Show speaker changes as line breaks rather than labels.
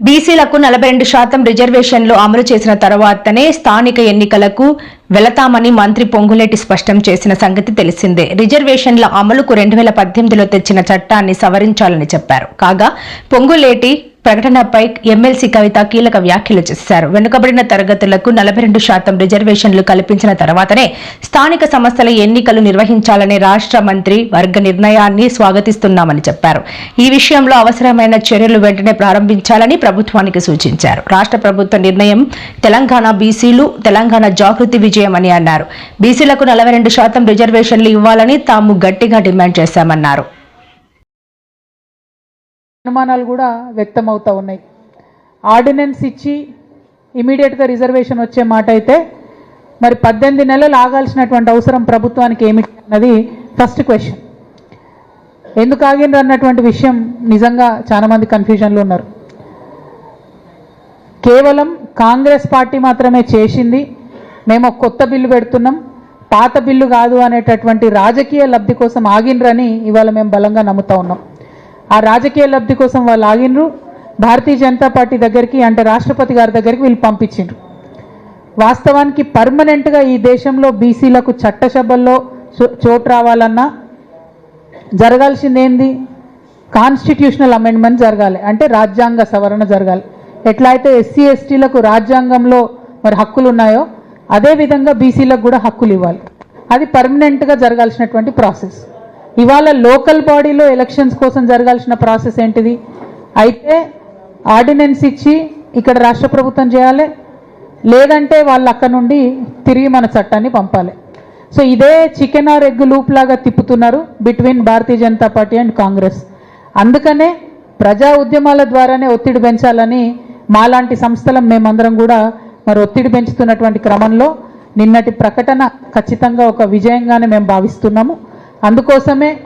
బీసీలకు నలభై రెండు శాతం రిజర్వేషన్లు అమలు చేసిన తర్వాతనే స్థానిక ఎన్నికలకు వెళతామని మంత్రి పొంగులేటి స్పష్టం చేసిన సంగతి తెలిసిందే. రిజర్వేషన్ల అమలుకు రెండు వేల పద్దెనిమిదిలో తెచ్చిన చట్టాన్ని సవరించాలని చెప్పారు. కాగా పొంగులేటి ప్రకటనపై ఎమ్మెల్సీ కవిత కీలక వ్యాఖ్యలు చేశారు. వెనుకబడిన తరగతులకు నలభై రెండు శాతం రిజర్వేషన్లు కల్పించిన తర్వాతనే స్థానిక సంస్థల ఎన్నికలు నిర్వహించాలనే రాష్ట్ర మంత్రి వర్గ నిర్ణయాన్ని స్వాగతిస్తున్నామని చెప్పారు. ఈ విషయంలో అవసరమైన చర్యలు వెంటనే ప్రారంభించాలని ప్రభుత్వానికి సూచించారు. రాష్ట్ర ప్రభుత్వ నిర్ణయం తెలంగాణ బీసీలు తెలంగాణ జాగృతి విజయం అని అన్నారు. బీసీలకు నలభై రెండు శాతం రిజర్వేషన్లు ఇవ్వాలని తాము గట్టిగా డిమాండ్ చేశామన్నారు.
అనుమానాలు కూడా వ్యక్తమవుతూ ఉన్నాయి. ఆర్డినెన్స్ ఇచ్చి ఇమీడియట్గా రిజర్వేషన్ వచ్చే మాట అయితే మరి పద్దెనిమిది నెలలు ఆగాల్సినటువంటి అవసరం ప్రభుత్వానికి ఏమిటి అన్నది ఫస్ట్ క్వశ్చన్ ఎందుకు ఆగిండ్రు అన్నటువంటి విషయం నిజంగా చాలామంది కన్ఫ్యూజన్లో ఉన్నారు. కేవలం కాంగ్రెస్ పార్టీ మాత్రమే చేసింది మేము కొత్త బిల్లు పెడుతున్నాం పాత బిల్లు కాదు అనేటటువంటి రాజకీయ లబ్ధి కోసం ఆగిండ్రని ఇవాళ మేము బలంగా నమ్ముతా ఉన్నాం. ఆ రాజకీయ లబ్ధి కోసం వాళ్ళు ఆగిండ్రు. భారతీయ జనతా పార్టీ దగ్గరికి అంటే రాష్ట్రపతి గారి దగ్గరికి వీళ్ళు పంపించిండ్రు. వాస్తవానికి పర్మనెంట్గా ఈ దేశంలో బీసీలకు చట్టసభల్లో చో- చోటు రావాలన్నా జరగాల్సింది ఏంది కాన్స్టిట్యూషనల్ అమెండ్మెంట్ జరగాలి. అంటే రాజ్యాంగ సవరణ జరగాలి. ఎట్లా అయితే ఎస్సీ ఎస్టీలకు రాజ్యాంగంలో మరి హక్కులు ఉన్నాయో అదే విధంగా బీసీలకు కూడా హక్కులు ఇవ్వాలి. అది పర్మనెంట్గా జరగాల్సినటువంటి ప్రాసెస్. ఇవాళ లోకల్ బాడీలో ఎలక్షన్స్ కోసం జరగాల్సిన ప్రాసెస్ ఏంటిది? అయితే ఆర్డినెన్స్ ఇచ్చి ఇక్కడ రాష్ట్ర ప్రభుత్వం చేయాలి. లేదంటే వాళ్ళు అక్కడ నుండి తిరిగి మన చట్టాన్ని పంపాలి. సో ఇదే చికెన్ ఆర్ ఎగ్ లూప్ లాగా తిప్పుతున్నారు between Bharatiya Janata party and Congress. అందుకనే ప్రజా ఉద్యమాల ద్వారానే ఒత్తిడి పెంచాలని మాలాంటి సంస్థలం మేమందరం కూడా మరి ఒత్తిడి పెంచుతున్నటువంటి క్రమంలో నిన్నటి ప్రకటన ఖచ్చితంగా ఒక విజయంగానే మేము భావిస్తున్నాము. అందుకోసమే